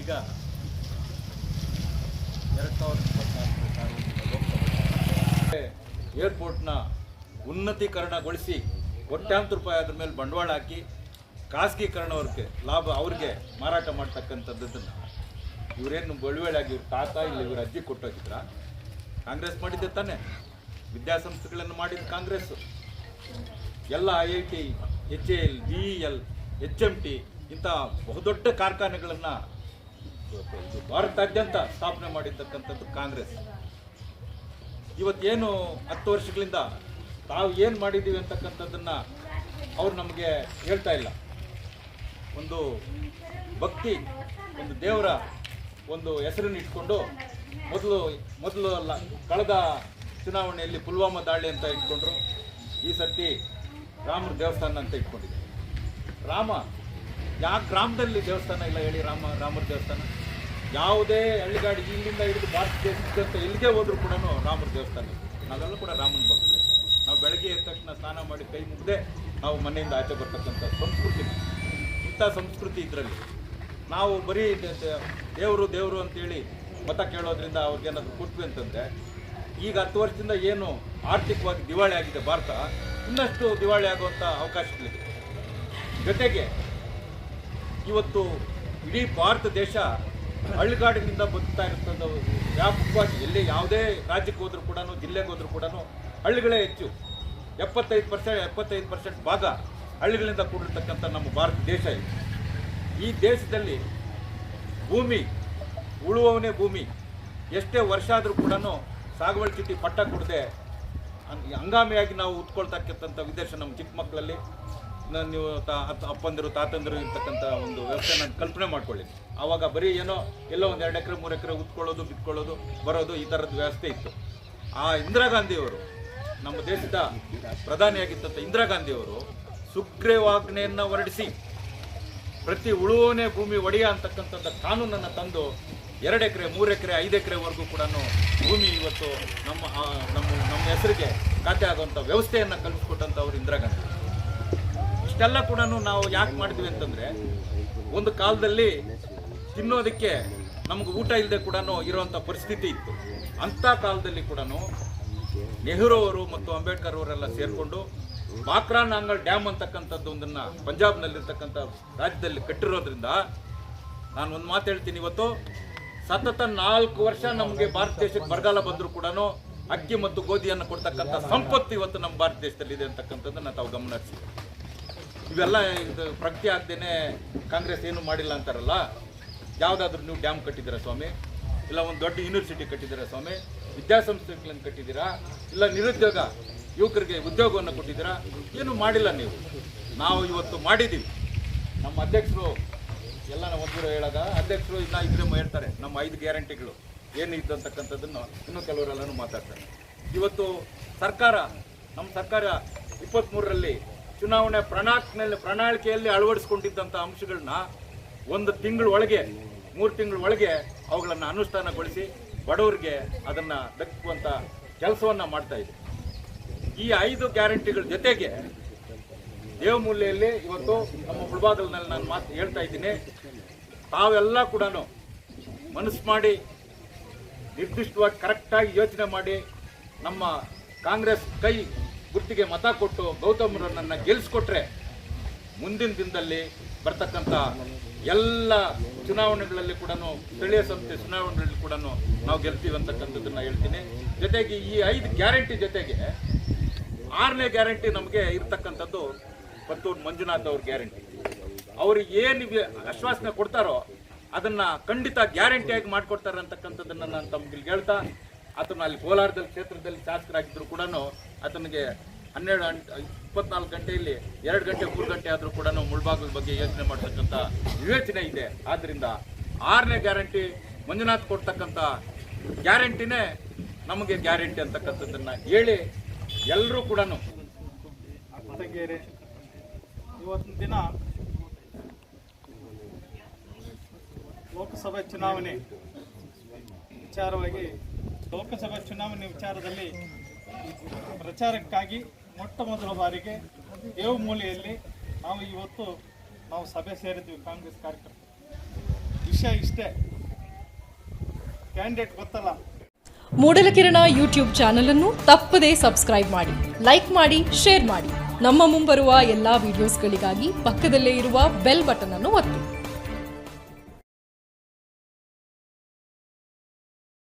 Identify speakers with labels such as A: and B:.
A: ಈಗ ಎರಡ್ ಸಾವಿರದ ಏರ್ಪೋರ್ಟ್ನ ಉನ್ನತೀಕರಣಗೊಳಿಸಿ ಕೋಟ್ಯಾಂತರ ರೂಪಾಯಿ ಅದ್ರ ಮೇಲೆ ಬಂಡವಾಳ ಹಾಕಿ ಖಾಸಗೀಕರಣವ್ರಿಗೆ ಲಾಭ ಅವ್ರಿಗೆ ಮಾರಾಟ ಮಾಡ್ತಕ್ಕಂಥದ್ದನ್ನು ಇವರೇನು ಬಳುವಳಿಯಾಗಿ ಇವ್ರ ತಾತ ಇಲ್ಲಿ ಇವ್ರ ಅಜ್ಜಿ ಕೊಟ್ಟೋಗಿದ್ರ. ಕಾಂಗ್ರೆಸ್ ಮಾಡಿದ್ದೆ ತಾನೆ. ವಿದ್ಯಾಸಂಸ್ಥೆಗಳನ್ನು ಮಾಡಿದ ಕಾಂಗ್ರೆಸ್ಸು ಎಲ್ಲ I I T, H A L, B L H M T ಇಂಥ ಬಹುದೊಡ್ಡ ಕಾರ್ಖಾನೆಗಳನ್ನು ಭಾರತಾದ್ಯಂತ ಸ್ಥಾಪನೆ ಮಾಡಿರ್ತಕ್ಕಂಥದ್ದು ಕಾಂಗ್ರೆಸ್. ಇವತ್ತೇನು ಹತ್ತು ವರ್ಷಗಳಿಂದ ತಾವು ಏನು ಮಾಡಿದ್ದೀವಿ ಅಂತಕ್ಕಂಥದ್ದನ್ನು ಅವ್ರು ನಮಗೆ ಹೇಳ್ತಾ ಇಲ್ಲ. ಒಂದು ಭಕ್ತಿ, ಒಂದು ದೇವರ ಒಂದು ಹೆಸರನ್ನು ಇಟ್ಕೊಂಡು ಮೊದಲು ಮೊದಲು ಅಲ್ಲ, ಕಳೆದ ಚುನಾವಣೆಯಲ್ಲಿ ಪುಲ್ವಾಮಾ ದಾಳಿ ಅಂತ ಇಟ್ಕೊಂಡ್ರು. ಈ ಸರ್ತಿ ರಾಮರ ದೇವಸ್ಥಾನ ಅಂತ ಇಟ್ಕೊಂಡಿದೆ ರಾಮ ಯಾವ ಗ್ರಾಮದಲ್ಲಿ ದೇವಸ್ಥಾನ ಇಲ್ಲ ಹೇಳಿ ರಾಮ, ರಾಮರ ದೇವಸ್ಥಾನ? ಯಾವುದೇ ಹಳ್ಳಿಗಾಡಿ ಇಲ್ಲಿಂದ ಹಿಡಿದು ಭಾರತ ದೇಶದಂತ ಎಲ್ಲಿಗೆ ಹೋದರೂ ಕೂಡ ರಾಮರ ದೇವಸ್ಥಾನ ನಾವೆಲ್ಲ ಕೂಡ ರಾಮನ ಭಕ್ತರು. ನಾವು ಬೆಳಗ್ಗೆ ಎದ್ದ ತಕ್ಷಣ ಸ್ನಾನ ಮಾಡಿ ಕೈ ಮುಗ್ದೆ ನಾವು ಮನೆಯಿಂದ ಆಚೆ ಬರ್ತಕ್ಕಂಥ ಸಂಸ್ಕೃತಿ ಇಂಥ ಸಂಸ್ಕೃತಿ ಇದರಲ್ಲಿ ನಾವು ಬರೀ ದೇವರು ದೇವರು ಅಂತೇಳಿ ಮತ ಕೇಳೋದ್ರಿಂದ ಅವ್ರಿಗೇನಾದ್ರು ಕೊಟ್ವಿ ಅಂತಂದರೆ, ಈಗ ಹತ್ತು ವರ್ಷದಿಂದ ಏನು ಆರ್ಥಿಕವಾಗಿ ದಿವಾಳಿ ಆಗಿದೆ ಭಾರತ, ಇನ್ನಷ್ಟು ದಿವಾಳಿ ಆಗುವಂಥ ಅವಕಾಶಗಳಿದೆ. ಜೊತೆಗೆ ಇವತ್ತು ಇಡೀ ಭಾರತ ದೇಶ ಹಳ್ಳಿಗಾಡಿನಿಂದ ಬದುಕ್ತಾ ಇರ್ತದ ವ್ಯಾಪಕವಾಗಿ ಎಲ್ಲಿ ಯಾವುದೇ ರಾಜ್ಯಕ್ಕೆ ಹೋದರೂ ಕೂಡ ಜಿಲ್ಲೆಗೆ ಹೋದ್ರೂ ಕೂಡ ಹಳ್ಳಿಗಳೇ ಹೆಚ್ಚು. ಎಪ್ಪತ್ತೈದು ಪರ್ಸೆಂಟ್ ಎಪ್ಪತ್ತೈದು ಪರ್ಸೆಂಟ್ ಭಾಗ ಹಳ್ಳಿಗಳಿಂದ ಕೂಡಿರ್ತಕ್ಕಂಥ ನಮ್ಮ ಭಾರತ ದೇಶ ಇದೆ. ಈ ದೇಶದಲ್ಲಿ ಭೂಮಿ, ಉಳುವವನೇ ಭೂಮಿ. ಎಷ್ಟೇ ವರ್ಷ ಆದರೂ ಕೂಡ ಸಾಗುವಳಿ ಚೀಟಿ ಪಟ್ಟ ಕೊಡದೆ ಹಂಗಾಮಿಯಾಗಿ ನಾವು ಉತ್ಕೊಳ್ತಕ್ಕಂಥ ವಿದೇಶ ನಮ್ಮ ಚಿಕ್ಕ ಮಕ್ಕಳಲ್ಲಿ. ನ- ನೀವು ತಾ ಅಪ್ಪಂದರು, ತಾತಂದಿರು ಇರ್ತಕ್ಕಂಥ ಒಂದು ವ್ಯವಸ್ಥೆ ನಾನು ಕಲ್ಪನೆ ಮಾಡ್ಕೊಳ್ಳಿ. ಆವಾಗ ಬರೀ ಏನೋ ಎಲ್ಲೋ ಒಂದು ಎರಡು ಎಕರೆ, ಮೂರು ಎಕರೆ ಉತ್ಕೊಳ್ಳೋದು, ಬಿತ್ಕೊಳ್ಳೋದು, ಬರೋದು ಈ ಥರದ ವ್ಯವಸ್ಥೆ ಇತ್ತು. ಆ ಇಂದಿರಾ ಗಾಂಧಿಯವರು, ನಮ್ಮ ದೇಶದ ಪ್ರಧಾನಿಯಾಗಿದ್ದಂಥ ಇಂದಿರಾ ಗಾಂಧಿಯವರು ಸುಗ್ರೀವಾಜ್ಞೆಯನ್ನು ಹೊರಡಿಸಿ, ಪ್ರತಿ ಉಳುವನೇ ಭೂಮಿ ಒಡೆಯ ಅಂತಕ್ಕಂಥದ್ದ ಕಾನೂನನ್ನು ತಂದು ಎರಡು ಎಕರೆ, ಮೂರು ಎಕರೆ, ಐದು ಎಕರೆವರೆಗೂ ಕೂಡ ಭೂಮಿ ಇವತ್ತು ನಮ್ಮ ನಮ್ಮ ನಮ್ಮ ಹೆಸರಿಗೆ ಖಾತೆ ಆಗುವಂಥ ವ್ಯವಸ್ಥೆಯನ್ನು ಕಲ್ಪಿಸ್ಕೊಟ್ಟಂಥವ್ರು ಇಂದಿರಾ ಗಾಂಧಿ. ಇಷ್ಟೆಲ್ಲ ಕೂಡ ನಾವು ಯಾಕೆ ಮಾಡಿದ್ವಿ ಅಂತಂದರೆ ಒಂದು ಕಾಲದಲ್ಲಿ ತಿನ್ನೋದಕ್ಕೆ ನಮ್ಗೆ ಊಟ ಇಲ್ಲದೆ ಕೂಡ ಇರುವಂತ ಪರಿಸ್ಥಿತಿ ಇತ್ತು. ಅಂಥ ಕಾಲದಲ್ಲಿ ಕೂಡ ನೆಹರು ಅವರು ಮತ್ತು ಅಂಬೇಡ್ಕರ್ ಅವರೆಲ್ಲ ಸೇರಿಕೊಂಡು ಬಾಕ್ರಾ ನಾಂಗಲ್ ಡ್ಯಾಮ್ ಅಂತಕ್ಕಂಥದ್ದು ಒಂದನ್ನು ಪಂಜಾಬ್ನಲ್ಲಿರ್ತಕ್ಕಂಥ ರಾಜ್ಯದಲ್ಲಿ ಕಟ್ಟಿರೋದ್ರಿಂದ ನಾನು ಒಂದು ಮಾತು ಹೇಳ್ತೀನಿ ಇವತ್ತು. ಸತತ ನಾಲ್ಕು ವರ್ಷ ನಮಗೆ ಭಾರತ ದೇಶಕ್ಕೆ ಬರಗಾಲ ಬಂದರೂ ಕೂಡ ಅಕ್ಕಿ ಮತ್ತು ಗೋಧಿಯನ್ನು ಕೊಡ್ತಕ್ಕಂಥ ಸಂಪತ್ತು ಇವತ್ತು ನಮ್ಮ ಭಾರತ ದೇಶದಲ್ಲಿ ಇದೆ ಅಂತಕ್ಕಂಥದ್ದನ್ನು ತಾವು ಗಮನಿಸಿ ಇವೆಲ್ಲ ಇದು ಪ್ರಗತಿ ಆಗ್ದೇನೆ ಕಾಂಗ್ರೆಸ್ ಏನು ಮಾಡಿಲ್ಲ ಅಂತಾರಲ್ಲ, ಯಾವುದಾದ್ರೂ ನೀವು ಡ್ಯಾಮ್ ಕಟ್ಟಿದ್ದೀರಾ ಸ್ವಾಮಿ? ಇಲ್ಲ ಒಂದು ದೊಡ್ಡ ಯೂನಿವರ್ಸಿಟಿ ಕಟ್ಟಿದ್ದೀರಾ ಸ್ವಾಮಿ? ವಿದ್ಯಾಸಂಸ್ಥೆಗಳನ್ನು ಕಟ್ಟಿದ್ದೀರಾ? ಇಲ್ಲ ನಿರುದ್ಯೋಗ ಯುವಕರಿಗೆ ಉದ್ಯೋಗವನ್ನು ಕೊಟ್ಟಿದ್ದೀರಾ? ಏನು ಮಾಡಿಲ್ಲ ನೀವು. ನಾವು ಇವತ್ತು ಮಾಡಿದ್ದೀವಿ. ನಮ್ಮ ಅಧ್ಯಕ್ಷರು, ಎಲ್ಲ ನಾವು ಒಂದೂರು ಹೇಳಾಗ ಅಧ್ಯಕ್ಷರು ಇನ್ನ ಇದ್ರೆ ಹೇಳ್ತಾರೆ, ನಮ್ಮ ಐದು ಗ್ಯಾರಂಟಿಗಳು. ಏನು ಇದ್ದಂತಕ್ಕಂಥದ್ದನ್ನು ಇನ್ನೂ ಕೆಲವರೆಲ್ಲನೂ ಮಾತಾಡ್ತಾರೆ. ಇವತ್ತು ಸರ್ಕಾರ, ನಮ್ಮ ಸರ್ಕಾರ ಇಪ್ಪತ್ತ್ಮೂರರಲ್ಲಿ ಚುನಾವಣೆ ಪ್ರಣಾಳಿಕೆಯಲ್ಲಿ ಪ್ರಣಾಳಿಕೆಯಲ್ಲಿ ಅಳವಡಿಸಿಕೊಂಡಿದ್ದಂಥ ಅಂಶಗಳನ್ನ ಒಂದು ತಿಂಗಳ ಒಳಗೆ, ಮೂರು ತಿಂಗಳ ಒಳಗೆ ಅವುಗಳನ್ನು ಅನುಷ್ಠಾನಗೊಳಿಸಿ ಬಡವರಿಗೆ ಅದನ್ನು ದಕ್ಕುವಂಥ ಕೆಲಸವನ್ನು ಮಾಡ್ತಾ ಇದೆ ಈ ಐದು ಗ್ಯಾರಂಟಿಗಳ ಜೊತೆಗೆ ದೇವಮೂಲೆಯಲ್ಲಿ ಇವತ್ತು ನಮ್ಮ ಮುಳಬಾಗಲಿನಲ್ಲಿ ನಾನು ಮಾತು ಹೇಳ್ತಾ ಇದ್ದೀನಿ. ತಾವೆಲ್ಲ ಕೂಡ ಮನಸ್ಸು ಮಾಡಿ, ನಿರ್ದಿಷ್ಟವಾಗಿ ಕರೆಕ್ಟಾಗಿ ಯೋಚನೆ ಮಾಡಿ ನಮ್ಮ ಕಾಂಗ್ರೆಸ್ ಕೈ ಗುರ್ತಿಗೆ ಮತ ಕೊಟ್ಟು ಗೌತಮರನ್ನ ಗೆಲ್ಲಿಸ್ಕೊಟ್ರೆ ಮುಂದಿನ ದಿನದಲ್ಲಿ ಬರ್ತಕ್ಕಂಥ ಎಲ್ಲ ಚುನಾವಣೆಗಳಲ್ಲಿ ಕೂಡ ಸ್ಥಳೀಯ ಸಂಸ್ಥೆ ಚುನಾವಣೆಗಳಲ್ಲಿ ಕೂಡ ನಾವು ಗೆಲ್ತೀವಿ ಅಂತಕ್ಕಂಥದ್ದನ್ನು ಹೇಳ್ತೀನಿ. ಜೊತೆಗೆ ಈ ಐದು ಗ್ಯಾರಂಟಿ ಜೊತೆಗೆ ಆರನೇ ಗ್ಯಾರಂಟಿ ನಮಗೆ ಇರ್ತಕ್ಕಂಥದ್ದು ಪತ್ತೂರು ಮಂಜುನಾಥ್ ಅವ್ರ ಗ್ಯಾರಂಟಿ. ಅವ್ರಿಗೆ ಏನು ಆಶ್ವಾಸನೆ ಕೊಡ್ತಾರೋ ಅದನ್ನ ಖಂಡಿತ ಗ್ಯಾರಂಟಿಯಾಗಿ ಮಾಡಿಕೊಡ್ತಾರೆ ಅಂತಕ್ಕಂಥದ್ದನ್ನು ನಾನು ತಮ್ಗೆ ಹೇಳ್ತಾ ಆತನ ಅಲ್ಲಿ ಕೋಲಾರದಲ್ಲಿ ಕ್ಷೇತ್ರದಲ್ಲಿ ಶಾಸಕರಾಗಿದ್ದರೂ ಕೂಡ ಆತನಿಗೆ ಹನ್ನೆರಡು ಇಪ್ಪತ್ನಾಲ್ಕು ಗಂಟೆಯಲ್ಲಿ ಎರಡು ಗಂಟೆ, ಮೂರು ಗಂಟೆ ಆದರೂ ಕೂಡ ಮುಳ್ಬಾಗಲ ಬಗ್ಗೆ ಯೋಚನೆ ಮಾಡ್ತಕ್ಕಂಥ ವಿವೇಚನೆ ಇದೆ. ಆದ್ದರಿಂದ ಆರನೇ ಗ್ಯಾರಂಟಿ ಮಂಜುನಾಥ್ ಕೊಡ್ತಕ್ಕಂಥ ಗ್ಯಾರಂಟಿನೇ ನಮಗೆ ಗ್ಯಾರಂಟಿ ಅಂತಕ್ಕಂಥದ್ದನ್ನು ಹೇಳಿ ಎಲ್ಲರೂ ಕೂಡ
B: ಇವತ್ತಿನ ದಿನ ಲೋಕಸಭೆ ಚುನಾವಣೆ ವಿಚಾರವಾಗಿ ಲೋಕಸಭೆ ಚುನಾವಣೆ ವಿಚಾರದಲ್ಲಿ ಪ್ರಚಾರಕ್ಕಾಗಿ ಮೊಟ್ಟ ಮೊದಲ ಬಾರಿಗೆ ದೇವಮೂಲೆಯಲ್ಲಿ ನಾವು ಇವತ್ತು ನಾವು ಸಭೆ ಸೇರಿದ್ವಿ ಕಾಂಗ್ರೆಸ್ ಕಾರ್ಯಕರ್ತರು. ವಿಷಯ ಇಷ್ಟೇ. ಕ್ಯಾಂಡಿಡೇಟ್ ಗೊತ್ತಲ್ಲ.
C: ಮೂಡಲಕಿರಣ ಯೂಟ್ಯೂಬ್ ಚಾನೆಲ್ ಅನ್ನು ತಪ್ಪದೇ ಸಬ್ಸ್ಕ್ರೈಬ್ ಮಾಡಿ, ಲೈಕ್ ಮಾಡಿ, ಶೇರ್ ಮಾಡಿ. ನಮ್ಮ ಮುಂಬರುವ ಎಲ್ಲಾ ವಿಡಿಯೋಸ್ಗಳಿಗಾಗಿ ಪಕ್ಕದಲ್ಲೇ ಇರುವ ಬೆಲ್ ಬಟನ್ ಅನ್ನು ಒತ್ತಿ.